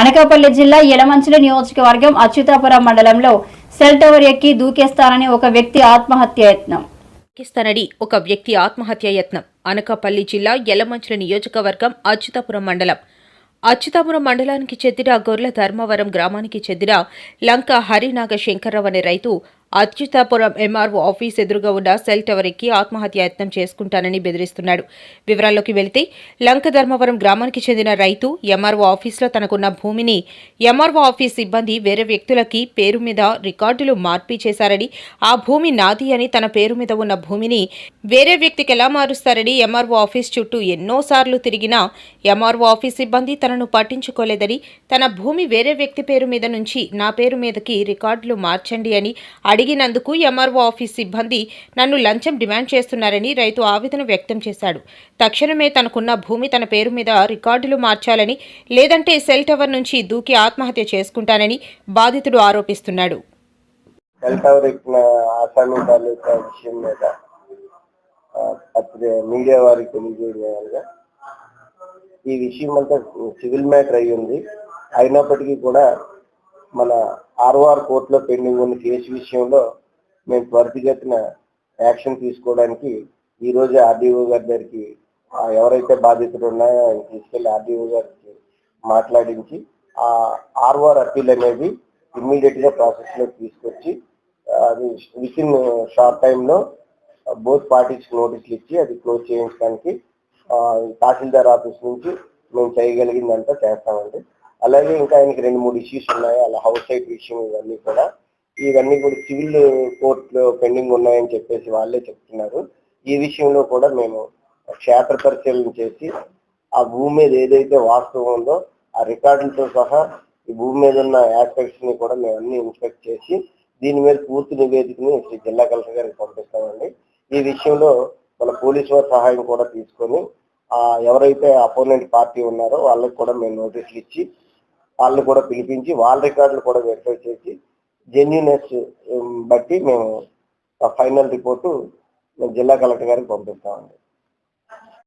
అనకాపల్లి జిల్లా యలమంచిలి నియోజకవర్గం అచ్యుతాపురం మండలంలో సెల్ టవర్ ఎక్కి దూకేస్తానని ఒక వ్యక్తి ఆత్మహత్య యత్నం. పాకిస్తానడి ఒక వ్యక్తి ఆత్మహత్య యత్నం. అనకాపల్లి జిల్లా ఎలమంచుల నియోజకవర్గం అచ్యుతాపురం మండలం. అచ్యుతాపురం మండలానికి చెందిన గొర్ల ధర్మవరం గ్రామానికి చెందిన లంక హరినాగ శంకర్రావు అనే రైతు అచ్యుతాపురం ఎంఆర్ఓ ఆఫీస్ ఎదురుగా ఉన్న సెల్ టవర్ ఎక్కి ఆత్మహత్య యత్నం చేసుకుంటానని బెదిరిస్తున్నాడు. వివరాల్లోకి వెళితే లంక ధర్మవరం గ్రామానికి చెందిన రైతు ఎంఆర్ఓ ఆఫీస్లో తనకున్న భూమిని ఎంఆర్ఓ ఆఫీస్ సిబ్బంది వేరే వ్యక్తులకి పేరు మీద రికార్డులు మార్పీ చేశారని ఆ భూమి నాది అని తన పేరు మీద ఉన్న భూమిని వేరే వ్యక్తికి ఎలా మారుస్తారని ఎంఆర్ఓ ఆఫీస్ చుట్టూ ఎన్నోసార్లు తిరిగినా ఎంఆర్ఓ ఆఫీస్ సిబ్బంది తనను పట్టించుకోలేదని తన భూమి వేరే వ్యక్తి పేరు మీద నుంచి నా పేరు మీదకి రికార్డులు మార్చండి అని అడిగినందుకు ఎంఆర్ఓ ఆఫీస్ సిబ్బంది నన్ను లంచం డిమాండ్ చేస్తున్నారని రైతు ఆవేదన వ్యక్తం చేశాడు. తక్షణమే తనకున్న భూమి తన పేరు మీద రికార్డులు మార్చాలని లేదంటే సెల్ టవర్ నుంచి దూకి ఆత్మహత్య చేసుకుంటానని బాధితుడు ఆరోపిస్తున్నాడు. సెల్ టవర్ ఎక్కిన ఆసామి తాలూకా విషయం మీద మీడియా వారికి ఈ విషయం అంతా సివిల్ మ్యాటర్ అయ్యింది. అయినప్పటికీ కూడా మన ఆర్ఓఆర్ కోర్టులో పెండింగ్ ఉన్న కేసు విషయంలో మేము త్వరితగతిన యాక్షన్ తీసుకోవడానికి ఈ ఆర్డీఓ గారి దగ్గరికి ఎవరైతే బాధితులు ఉన్నాయో ఆయన తీసుకెళ్ళి ఆర్డీఓ గారికి మాట్లాడించి ఆ ఆర్ఓఆర్ అప్పీల్ అనేది ఇమ్మీడియట్గా ప్రాసెస్లో తీసుకొచ్చి అది విత్ ఇన్ షార్ట్ టైంలో బోత్ పార్టీస్ నోటీసులు ఇచ్చి అది క్లోజ్ చేయించడానికి తహసీల్దార్ ఆఫీస్ నుంచి మేము చేయగలిగిందంతా చేస్తామండి. అలాగే ఇంకా ఆయనకి రెండు మూడు ఇష్యూస్ ఉన్నాయి. అలా హౌస్ సైట్ విషయం ఇవన్నీ కూడా. ఇవన్నీ కూడా సివిల్ కోర్టులో పెండింగ్ ఉన్నాయని చెప్పేసి వాళ్ళే చెప్తున్నారు. ఈ విషయంలో కూడా మేము క్షేత్ర పరిశీలన చేసి ఆ భూమి మీద ఏదైతే వాస్తవం ఉందో ఆ రికార్డులతో సహా ఈ భూమి మీద ఉన్న ఆస్పెక్ట్స్ని కూడా మేము అన్ని ఇన్స్పెక్ట్ చేసి దీని మీద పూర్తి నివేదికని శ్రీ జిల్లా కలెక్టర్ గారికి పంపిస్తామండి. ఈ విషయంలో మన పోలీసు వారి సహాయం కూడా తీసుకొని ఎవరైతే అపోనెంట్ పార్టీ ఉన్నారో వాళ్ళకి కూడా మేము నోటీసులు ఇచ్చి వాళ్ళని కూడా పిలిపించి వాళ్ళ రికార్డులు కూడా వెరిఫై చేసి జెన్యునెస్ బట్టి మేము ఫైనల్ రిపోర్టు జిల్లా కలెక్టర్ గారికి పంపిస్తామండి.